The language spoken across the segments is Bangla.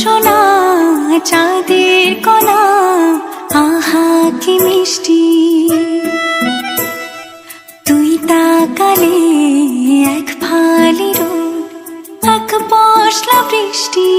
সোনা চাঁদের কণা আহা কি মিষ্টি। তুই তাকালে এক ফালি রোদ এক পশলা বৃষ্টি।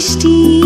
tasty.